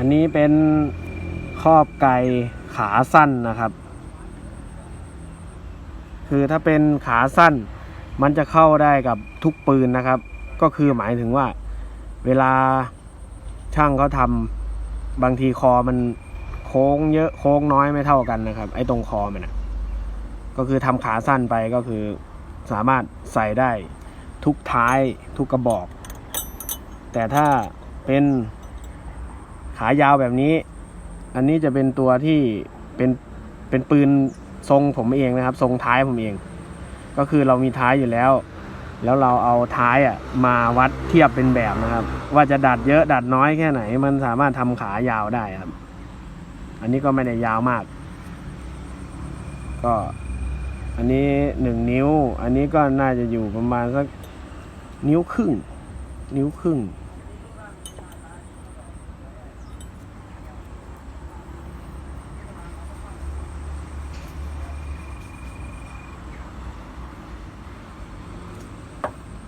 อันนี้เป็นครอบไก่ขาสั้นนะครับ คือถ้าเป็นขาสั้น มันจะเข้าได้กับทุกปืนนะครับ ก็คือหมายถึงว่า เวลาช่างเขาทำบางทีคอมันโค้งเยอะโค้งน้อยไม่เท่ากันนะครับ ไอ้ตรงคอมันนะก็คือทำขาสั้นไปก็คือสามารถใส่ได้ทุกท้ายทุกกระบอก แต่ถ้าเป็น ขายาวแบบนี้ อันนี้จะเป็นตัวที่เป็นเป็นปืนทรงผมเองนะครับ ทรงท้ายผมเอง ก็คือเรามีท้ายอยู่แล้ว แล้วเราเอาท้ายอะมาวัดเทียบเป็นแบบนะครับ ว่าจะดัดเยอะดัดน้อยแค่ไหน มันสามารถทำขายาวได้ครับ อันนี้ก็ไม่ได้ยาวมาก ก็อันนี้หนึ่งนิ้ว อันนี้ก็น่าจะอยู่ประมาณสักนิ้วครึ่ง นิ้วครึ่ง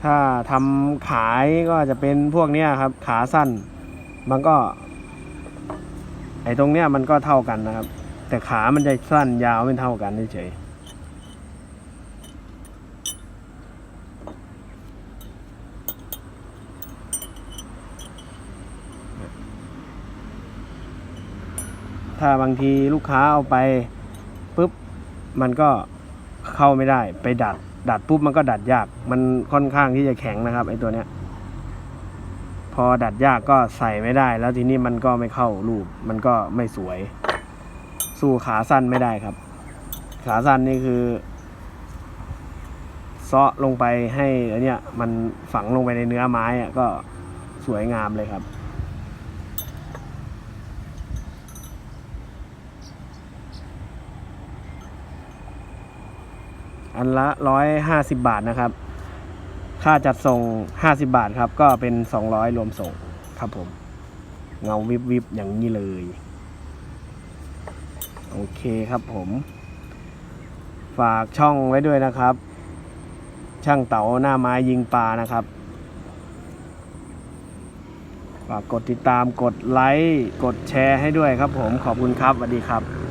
ถ้าทำขายก็จะเป็นพวกเนี้ยครับ ขาสั้น มันก็ ไอ้ตรงเนี้ยมันก็เท่ากันนะครับ แต่ขามันจะสั้นยาวไม่เท่ากันเฉยถ้าบางทีลูกค้าเอาไปปุ๊บมันก็ เข้าไม่ได้ ไปดัด ดัดปุ๊บมันก็ดัดยาก มันค่อนข้างที่จะแข็งนะครับไอตัวเนี้ย พอดัดยากก็ใส่ไม่ได้ แล้วทีนี้มันก็ไม่เข้ารูป มันก็ไม่สวย สู้ขาสั้นไม่ได้ครับ ขาสั้นนี่คือเซาะลงไปให้อันเนี้ยมันฝังลงไปในเนื้อไม้อะก็สวยงามเลยครับ อันละร้อยห้าสิบบาทนะครับ ค่าจัดส่งห้าสิบาทครับ ก็เป็นสองร้อยรวมส่งครับผม เงาวิบวิบอย่างนี้เลย โอเคครับผม ฝากช่องไว้ด้วยนะครับ ช่างเต๋าหน้าไม้ยิงปลานะครับฝากกดติดตามกดไลค์ กดแชร์ให้ด้วยครับผมขอบคุณครับสวัสดีครับ